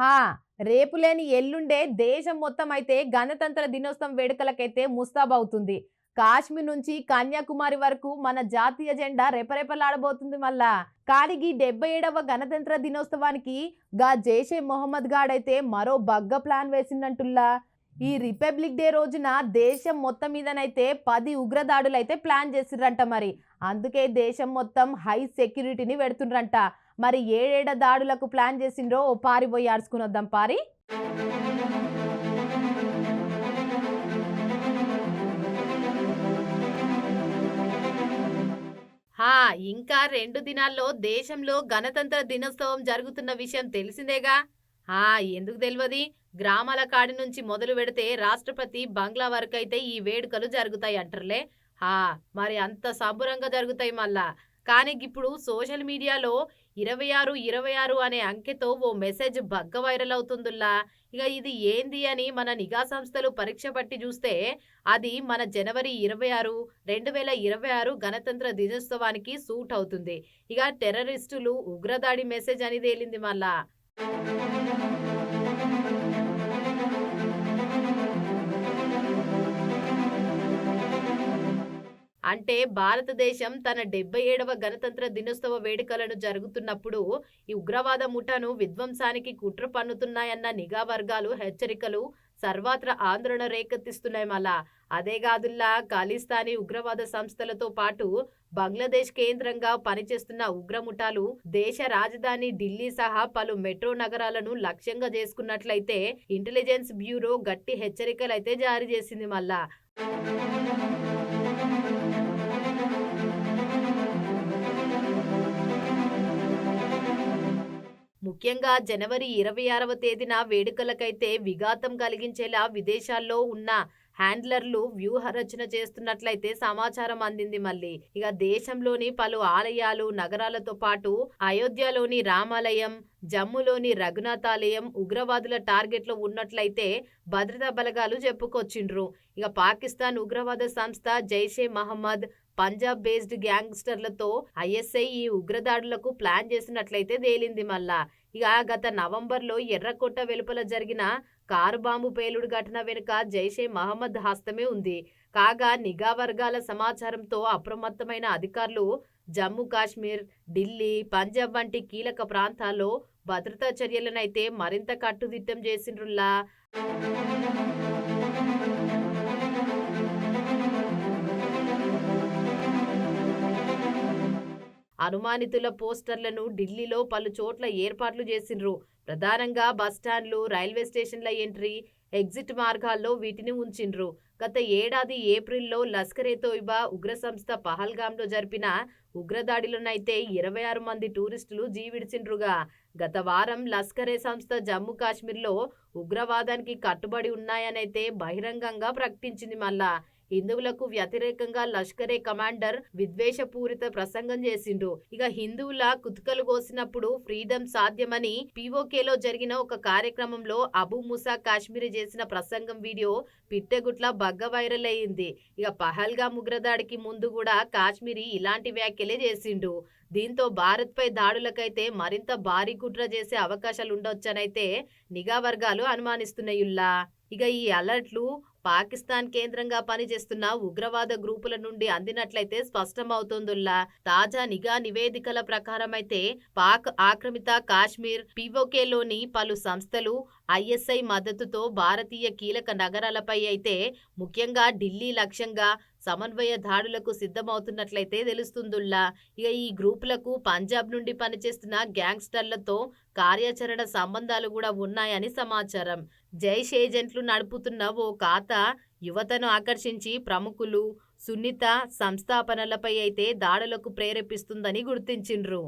హా రేపు లేని ఎల్లుండే దేశం మొత్తం అయితే గణతంత్ర దినోత్సవం వేడుకలకైతే ముస్తాబవుతుంది కాశ్మీర్ నుంచి కన్యాకుమారి వరకు మన జాతీయ జెండా రెపరెపలాడబోతుంది మళ్ళా. కాలిగి డెబ్బై ఏడవ గణతంత్ర దినోత్సవానికి గా జైషే మొహమ్మద్ గాడైతే మరో బగ్గ ప్లాన్ వేసిందంటుల్లా. ఈ రిపబ్లిక్ డే రోజున దేశం మొత్తం మీదనైతే పది ఉగ్రదాడులు అయితే ప్లాన్ చేసిర్రంట మరి. అందుకే దేశం మొత్తం హై సెక్యూరిటీని పెడుతుండ్రంట. మరి ఏడేడ దాడులకు ప్లాన్ చేసిండ్రో ఓ పారి పోయి ఆడుచుకుని వద్దాం పారి. హా ఇంకా రెండు దినాల్లో దేశంలో గణతంత్ర దినోత్సవం జరుగుతున్న విషయం తెలిసిందేగా? ఆ ఎందుకు తెలియదు గ్రామాల కాడి నుంచి మొదలు పెడితే రాష్ట్రపతి బంగ్లా వరకు అయితే ఈ వేడుకలు జరుగుతాయి అంటారులే. హా మరి అంత సంబురంగా జరుగుతాయి మళ్ళా. కానీ ఇప్పుడు సోషల్ మీడియాలో ఇరవై ఆరు ఇరవై ఆరు అనే అంకెతో ఓ మెసేజ్ బగ్గ వైరల్ అవుతుందిలా ఇక ఇది ఏంది అని మన నిఘా సంస్థలు పరీక్ష పట్టి చూస్తే అది మన జనవరి ఇరవై ఆరు రెండు వేల ఇరవై ఆరు గణతంత్ర దినోత్సవానికి సూట్ అవుతుంది. ఇక టెర్రరిస్టులు ఉగ్రదాడి మెసేజ్ అని తేలింది మళ్ళా. అంటే భారతదేశం తన డెబ్బై ఏడవ గణతంత్ర దినోత్సవ వేడుకలను జరుగుతున్నప్పుడు ఈ ఉగ్రవాద ముఠాను విధ్వంసానికి కుట్ర పన్నుతున్నాయన్న నిఘా వర్గాలు హెచ్చరికలు సర్వత్ర ఆందోళన రేకెత్తిస్తున్నాయి మళ్ళా. అదే కాదుల్లా ఖాళీస్థానీ ఉగ్రవాద సంస్థలతో పాటు బంగ్లాదేశ్ కేంద్రంగా పనిచేస్తున్న ఉగ్రముఠాలు దేశ రాజధాని ఢిల్లీ సహా పలు మెట్రో నగరాలను లక్ష్యంగా చేసుకున్నట్లయితే ఇంటెలిజెన్స్ బ్యూరో గట్టి హెచ్చరికలైతే జారీ చేసింది మళ్ళా. ముఖ్యంగా జనవరి ఇరవై ఆరవ తేదీన వేడుకలకైతే విఘాతం కలిగించేలా విదేశాల్లో ఉన్న హ్యాండ్లర్లు వ్యూహ రచన చేస్తున్నట్లయితే సమాచారం అందింది మళ్ళీ. ఇక దేశంలోని పలు ఆలయాలు నగరాలతో పాటు అయోధ్యలోని రామాలయం జమ్ములోని రఘునాథాలయం ఉగ్రవాదుల టార్గెట్లో ఉన్నట్లయితే భద్రతా బలగాలు చెప్పుకొచ్చిండ్రు. ఇక పాకిస్తాన్ ఉగ్రవాద సంస్థ జైషే మహమ్మద్ పంజాబ్ బేస్డ్ గ్యాంగ్స్టర్లతో ఐఎస్ఐ ఈ ఉగ్రదాడులకు ప్లాన్ చేసినట్లయితే తేలింది మళ్ళా. ఇక గత నవంబర్లో ఎర్రకోట వెలుపల జరిగిన కారు బాంబు పేలుడు ఘటన వెనుక జైషే మహమ్మద్ హస్తమే ఉంది. కాగా నిఘా వర్గాల సమాచారంతో అప్రమత్తమైన అధికారులు జమ్మూ కాశ్మీర్ ఢిల్లీ పంజాబ్ వంటి కీలక ప్రాంతాల్లో భద్రతా చర్యలనైతే మరింత కట్టుదిట్టం చేసిండ్రుల్లా. అనుమానితుల పోస్టర్లను ఢిల్లీలో పలు చోట్ల ఏర్పాట్లు చేసిండ్రు. ప్రధానంగా బస్టాండ్లు రైల్వే స్టేషన్ల ఎంట్రీ ఎగ్జిట్ మార్గాల్లో వీటిని ఉంచిండ్రు. గత ఏడాది ఏప్రిల్లో లస్కరే తోయిబా ఉగ్ర సంస్థ పహల్గాంలో జరిపిన ఉగ్రదాడిలోనైతే ఇరవై ఆరు మంది టూరిస్టులు జీవిడిచిండ్రుగా. గత వారం లస్కరే సంస్థ జమ్మూ కాశ్మీర్లో ఉగ్రవాదానికి కట్టుబడి ఉన్నాయనైతే బహిరంగంగా ప్రకటించింది మళ్ళా. హిందువులకు వ్యతిరేకంగా లష్కరే కమాండర్ విద్వేషపూరిత ప్రసంగం చేసిండు. ఇక హిందువుల కుతుకలు కోసినప్పుడు ఫ్రీడమ్ సాధ్యమని పీఓకేలో జరిగిన ఒక కార్యక్రమంలో అబు ముసా కాశ్మీరీ చేసిన ప్రసంగం వీడియో పిట్టెగుట్ల బగ్గ వైరల్ అయింది ఇక పహల్గా ముగ్రదాడికి ముందు కూడా కాశ్మీరీ ఇలాంటి వ్యాఖ్యలే చేసిండు. దీంతో భారత్పై దాడులకైతే మరింత భారీ కుట్ర చేసే అవకాశాలు ఉండొచ్చనైతే నిఘా వర్గాలు అనుమానిస్తున్నాయుల్లా. ఇక ఈ అలర్ట్లు పాకిస్తాన్ కేంద్రంగా పనిచేస్తున్న ఉగ్రవాద గ్రూపుల నుండి అందినట్లయితే స్పష్టమవుతోందుల్లా. తాజా నిఘా నివేదికల ప్రకారం అయితే పాక్ ఆక్రమిత కాశ్మీర్ పీఓకేలోని పలు సంస్థలు ఐఎస్ఐ మద్దతుతో భారతీయ కీలక నగరాలపై అయితే ముఖ్యంగా ఢిల్లీ లక్ష్యంగా సమన్వయ దాడులకు సిద్ధమవుతున్నట్లయితే తెలుస్తుందుల్లా. ఇక ఈ గ్రూపులకు పంజాబ్ నుండి పనిచేస్తున్న గ్యాంగ్స్టర్లతో కార్యాచరణ సంబంధాలు కూడా ఉన్నాయని సమాచారం. జైష్ ఏజెంట్లు నడుపుతున్న ఓ ఖాతా యువతను ఆకర్షించి ప్రముఖులు సున్నిత సంస్థాపనలపై అయితే దాడులకు ప్రేరేపిస్తుందని గుర్తించిండ్రు.